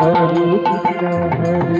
Hare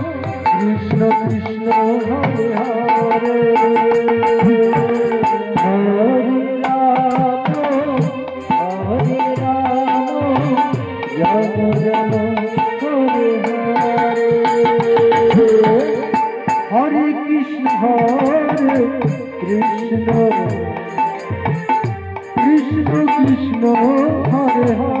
Krishna Krishna, Hare Hare. Hare Ram Hare Ram Ram Ram Hare Hare. Hare Krishna Hare Krishna. Krishna Krishna, Hare Hare.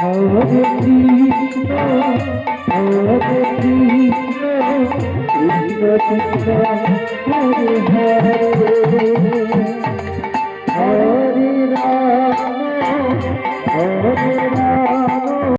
Hare Krishna